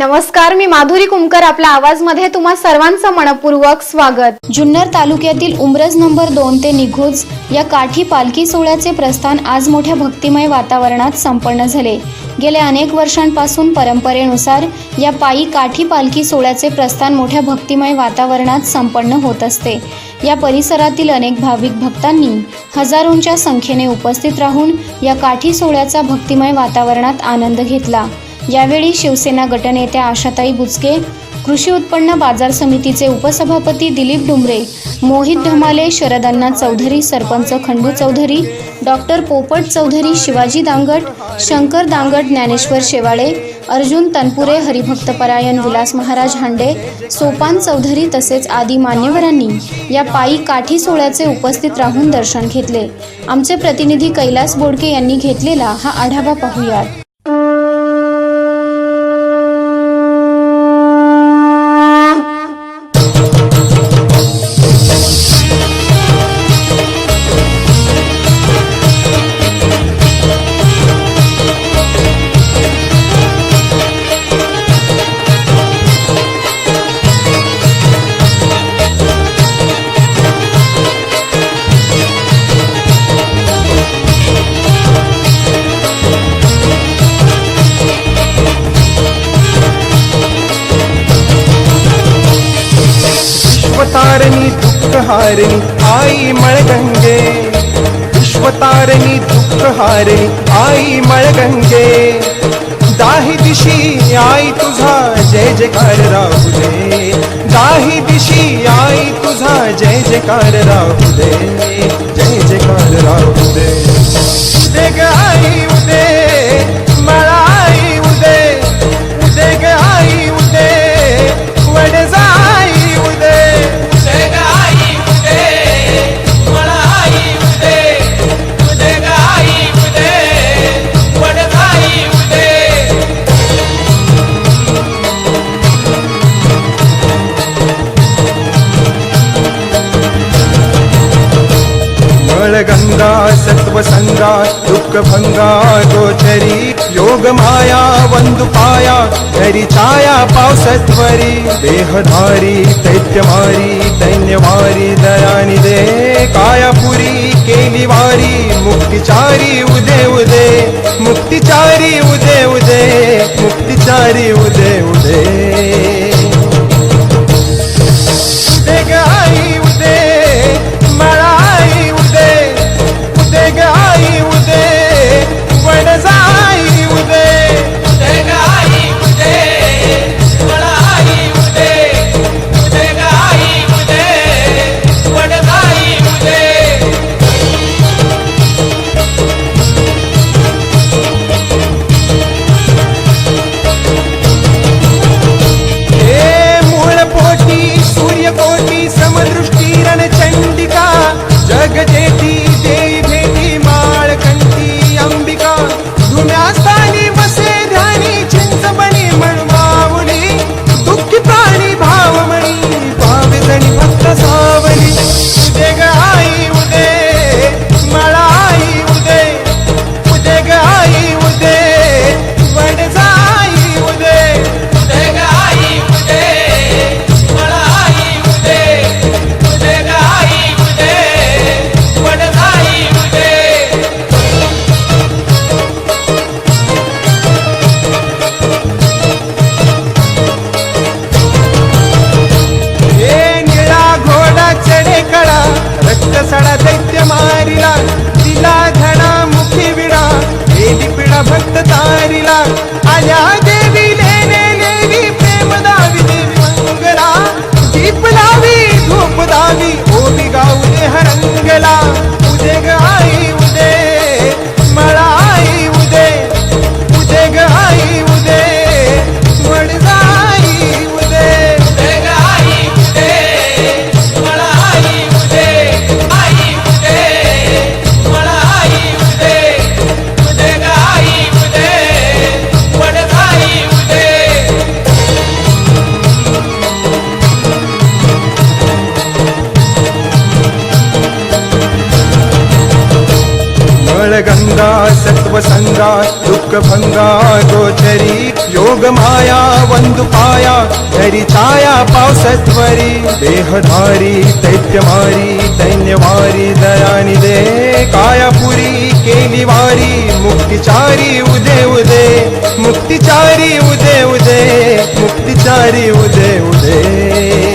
नमस्कार मी माधुरी कुमकर आपल्या आवाजमध्ये तुम्हा सर्वांचं मनपूर्वक स्वागत. जुन्नर तालुक्यातील उमरज नंबर दोन ते निघोज या काठी पालखी सोहळ्याचे प्रस्थान आज मोठ्या भक्तिमय वातावरणात संपन्न झाले. गेल्या अनेक वर्षांपासून परंपरेनुसार या पायी काठी पालखी सोहळ्याचे प्रस्थान मोठ्या भक्तिमय वातावरणात संपन्न होत असते. या परिसरातील अनेक भाविक भक्तांनी हजारोंच्या संख्येने उपस्थित राहून या काठी सोहळ्याचा भक्तिमय वातावरणात आनंद घेतला. यावेळी शिवसेना गटनेत्या आशाताई बुचके कृषी उत्पन्न बाजार समितीचे उपसभापती दिलीप डुमरे मोहित धमाले शरदण्णा चौधरी सरपंच खंडू चौधरी डॉक्टर पोपट चौधरी शिवाजी दांगट शंकर दांगट ज्ञानेश्वर शेवाळे अर्जुन तनपुरे हरिभक्तपरायण विलास महाराज हांडे सोपान चौधरी तसेच आदी मान्यवरांनी या पायी काठी सोहळ्याचे उपस्थित राहून दर्शन घेतले. आमचे प्रतिनिधी कैलास बोडके यांनी घेतलेला हा आढावा पाहूयात. दुःखहारिणी आई मळगंगे विश्वतारिणी दुःखहारिणी आई मळगंगे दाही दिशी आई तुझा जय जयकार राहू दे दाही दिशी आई तुझा जय जयकार राहू दे जय जयकार राहू दे उदे आई गोचरी योग माया वंदु पाया घरी छाया पावसत्वरी देहधारी दैत्यमारी दैन्यवारी दयानी दे कायापुरी केली वारी मुक्तिचारी उदे उदे मुक्तिचारी उदे उदे मुक्तिचारी उदे उदे। Mira सत्व संगा दुःख भंगा गोचरी योग माया वंदु पाया धरी छाया पावसत्वरी देहधारी दैत्यमारी दैन्यवारी दयानिदे कायापुरी केली वारी मुक्तिचारी उदे उदे मुक्तिचारी उदे उदे मुक्तिचारी उदे उदे.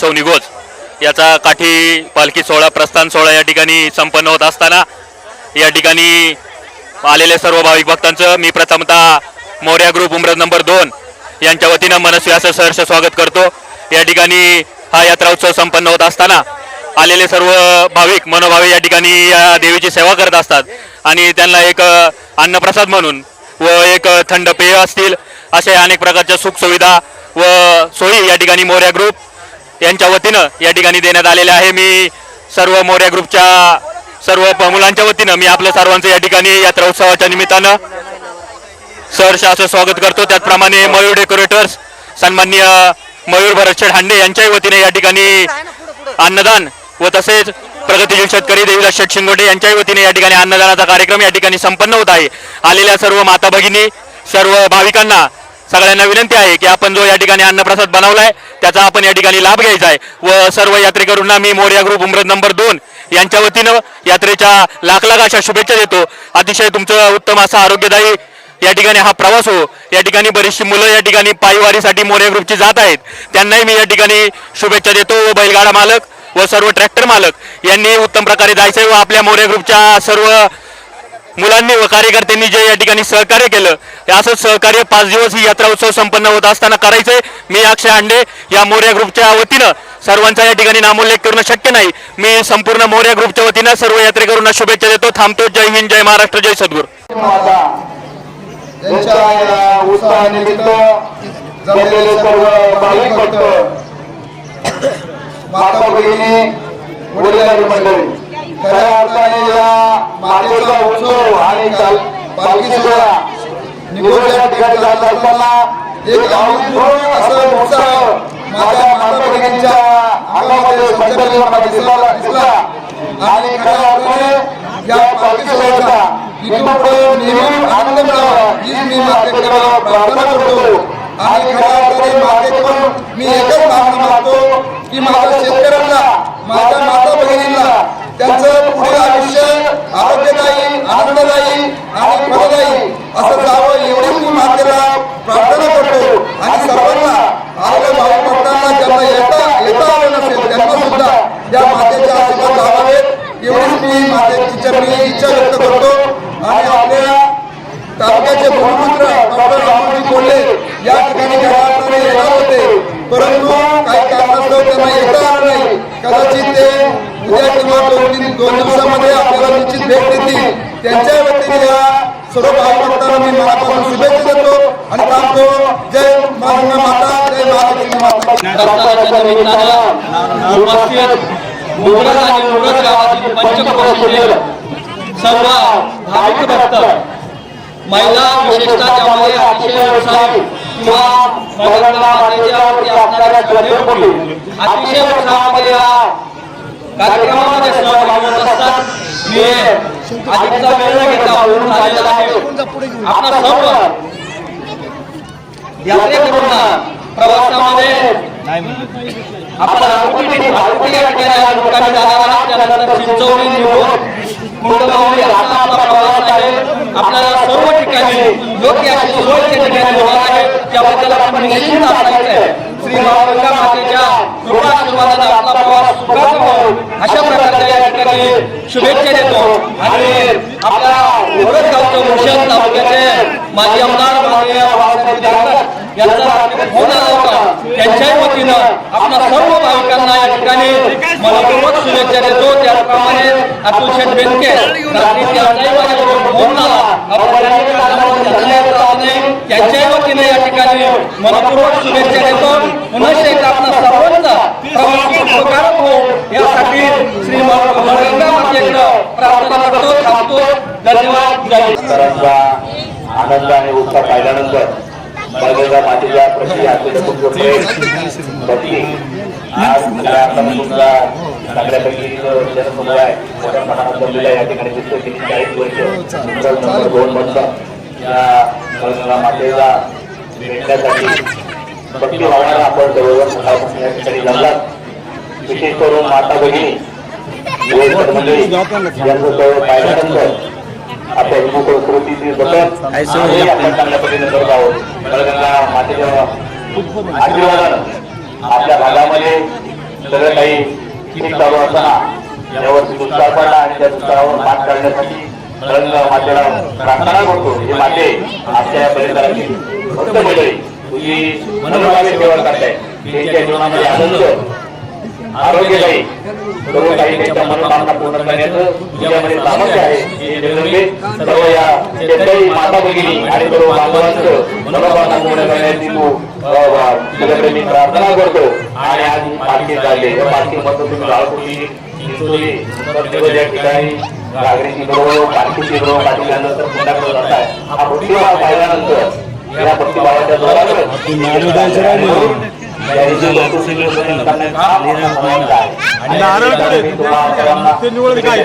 आता उत्सव निघोज याचा काठी पालखी सोहळा प्रस्थान सोहळा या ठिकाणी संपन्न होत असताना या ठिकाणी आलेल्या सर्व भाविक भक्तांचं मी प्रथमतः मोर्या ग्रुप उमरज नंबर दोन यांच्या वतीनं मनस्वी असं सहर्ष स्वागत करतो. या ठिकाणी हा यात्रा उत्सव संपन्न होत असताना आलेले सर्व भाविक मनोभावे या ठिकाणी या देवीची सेवा करत असतात आणि त्यांना एक अन्नप्रसाद म्हणून व एक थंड पेय असतील असे अनेक प्रकारच्या सुखसुविधा व सोयी या ठिकाणी मोर्या ग्रुप यांच्या वतीनं या ठिकाणी देण्यात आलेलं आहे. मी सर्व मोर्या ग्रुपच्या सर्व प- मुलांच्या वतीनं मी आपलं सर्वांचं या ठिकाणी यात्रा उत्सवाच्या निमित्तानं सहर्ष असं स्वागत करतो. त्याचप्रमाणे मयूर डेकोरेटर्स सन्माननीय मयूर भरतशेठ हांडे यांच्याही वतीने या ठिकाणी अन्नदान व तसेच प्रगतीशील शेतकरी देवीदास शेठ शिंगोटे यांच्याही वतीने या ठिकाणी अन्नदानाचा कार्यक्रम या ठिकाणी संपन्न होत आहे. आलेल्या सर्व माता भगिनी सर्व भाविकांना सगळ्यांना विनंती आहे की आपण जो या ठिकाणी अन्नप्रसाद बनवलाय त्याचा आपण या ठिकाणी लाभ घ्यायचा आहे. व सर्व यात्रेकरूंना मी मोर्या ग्रुप उमरत नंबर दोन यांच्या वतीनं यात्रेच्या लाख लाख अशा शुभेच्छा देतो. अतिशय तुमचं उत्तम असा आरोग्यदायी या ठिकाणी हा प्रवास हो. या ठिकाणी बरीचशी मुलं या ठिकाणी पायीवारीसाठी मोर्या ग्रुपची जात आहेत. त्यांनाही मी या ठिकाणी शुभेच्छा देतो. व बैलगाडा मालक व सर्व ट्रॅक्टर मालक यांनी उत्तम प्रकारे जायचंय व आपल्या मोर्या ग्रुपच्या सर्व मुलांनी व कार्यकर्त्यांनी जे या ठिकाणी सहकार्य केलं हे असंच सहकार्य पाच दिवस ही यात्रा उत्सव संपन्न होत असताना करायचंय. मी अक्षय हांडे या मोर्या ग्रुपच्या वतीनं सर्वांचा या ठिकाणी नामोल्लेख करणं शक्य नाही. मी संपूर्ण मोर्या ग्रुपच्या वतीनं सर्व यात्रेकरूंना शुभेच्छा देतो. थांबतो. जय हिंद जय महाराष्ट्र जय सद्गुरू. माता सर्व खऱ्या अर्थाने या मातेचा उत्सव आणि पालखी सोहळा निघून या ठिकाणी जात असताना एक अभूतपूर्व असं उत्साह माझ्या माता भगिनींच्या अंगामध्ये संचलनामध्ये दिसला दिसला. आणि खऱ्या अर्थाने या पालखी सोहळ्याचा इथून पुढे नेहमी आनंद मिळावा हीच मी मातेकडे प्रार्थना करतो. आणि खऱ्या अर्थाने मातेकडून मी एकच मागणं मागतो की माझ्या शेतकऱ्यांना माझ्या माता भगिनींना त्यांचं पुढील आयुष्य आरोग्यदायी आनंददायी आणि फलदायी असं जावं एवढी मी मातेला प्रार्थना करतो आणि सर्वांना आलेल्या भाऊ भक्तांना ज्यांना येता येता आलं नसेल त्यांना सुद्धा या मातेच्या आशीर्वाद लावावेत एवढीच मी आपली चरणी इच्छा व्यक्त करतो आणि आपल्या तालुक्याचे बहुपुत्र डॉक्टर रामजी कोल्हे या ठिकाणी येणार होते. परंतु काही कारणास्तव त्यांना येता आलं नाही. कदाचित ते उद्या किंवा दोन तीन दोन दिवसामध्ये आपल्याला निश्चित भेट देतील. त्यांच्या व्यक्तीने या सर्व भागवतांना मी मनापासून शुभेच्छा देतो आणि थांबतो जय महात्मा माता जय महालक्ष्मी माता. प्रस्थानाच्या उपस्थित मुघल आणि मुघल गावातील पंचकोश सर्व भाविक भक्त महिला विशेषतः त्यामध्ये अतिशय उत्साही किंवा महिलांना मातेच्यावरती असणाऱ्या श्रद्धेपोटी अतिशय उत्साहामध्ये या कार्यक्रमामध्ये सहभागी होत असतात. मी वेळ बोलून आहे. आपला सर्व यात्रेकरूंना प्रवासामध्ये आपण आकुटी भालुकी या ठिकाणी जाणार आहात. त्यानंतर कुंडमावली आपला प्रवास आहे. आपल्याला सर्व ठिकाणी योग्य अशी सोय त्या ठिकाणी होणार आहे त्याबद्दल आपण निश्चित असायचं आहे. श्री मावळंगा मातेच्या कृपा आशीर्वादाने आपला प्रवास सुखाचा अशा प्रकारे ठिकाणी शुभेच्छा देतो. आणि आपल्या भूषण तालुक्याचे माजी आमदार माननीय बाळासाहेब यांचा हो फोन आला होता त्यांच्याही वतीनं आपल्या सर्व भाविकांना या ठिकाणी मनपूर्वक शुभेच्छा देतो. त्याचप्रमाणे अतुल शेठ बेनके रात्री फोन आला आपण त्यांनी कामावर वतीने या ठिकाणी मनपूर्वक शुभेच्छा देतो. पुन्हा एकदा आपला सर्वांचा उपकारक हो यासाठी श्री प्रार्थना करतो थांबतो. धन्यवाद. आनंद आणि उत्साह पाहिल्यानंतर मर्यादा प्रति असलेलं प्रेम भक्ती आज तुमचा सगळ्यापैकी मोठ्या प्रमाणात जमलेला या ठिकाणी दिसतो चाळीस वर्ष. नंबर दोन बनतं या मातेला भेटण्यासाठी भक्ती भावनाला आपण जवळजवळ सकाळपासून या ठिकाणी जमलात. विशेष करून माता भगिनी मंडळी यांचं सगळं पाहिल्यानंतर आपण कृतीची बदल आणि आपण चांगल्या पद्धतीने करत आहोत. गंगा मातेच्या आशीर्वादानं आपल्या भागामध्ये सगळं काही ठीक चालू असताना यावरती दुष्काळ पडला आणि त्या दुष्काळावर मात काढण्यासाठी रंग मातेला प्रार्थना करतो हे माते आजच्या या परिसराची भक्त मंडळी तुझी मनोभावे केवळ करताय. त्यांच्या जीवनामध्ये आनंद आरोग्यदायी सर्व काही त्यांच्या मनोकामना पूर्ण करण्याचं तुझ्यामध्ये सामर्थ्य आहे. हे जगदंबे सर्व या शेतकरी माता भगिनी आणि सर्व बांधवांचं मनोकामना पूर्ण करण्याची तू अ, तुझ्याकडे मी प्रार्थना करतो. आणि आज पालखी चालली. या पालखी पालखीमधून तुम्ही गाळकुटी चिंचोली या ठिकाणी घागरीची बरोबर पालखीची बरोबर काढल्यानंतर पुण्याकडे जाताय हा भक्तिभाव पाहिल्यानंतर या भक्तिभावाच्या जोरावर ते निवड काय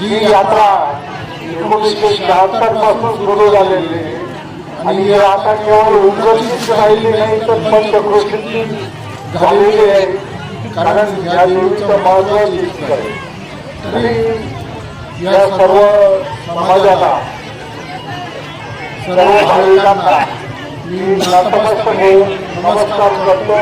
ही यात्रा एकोणीसशे शहात्तरपासून सुरू झालेली आहे. आणि ही आता केवळ उद्घोषित राहिली नाही तर पंचक्रोशीची झालेली आहे कारण या देवीचं महत्त्व दिसत आहे. तरी या सर्व समाजाला सर्व भाविकांना मी नतमस्तक होऊन नमस्कार करतो.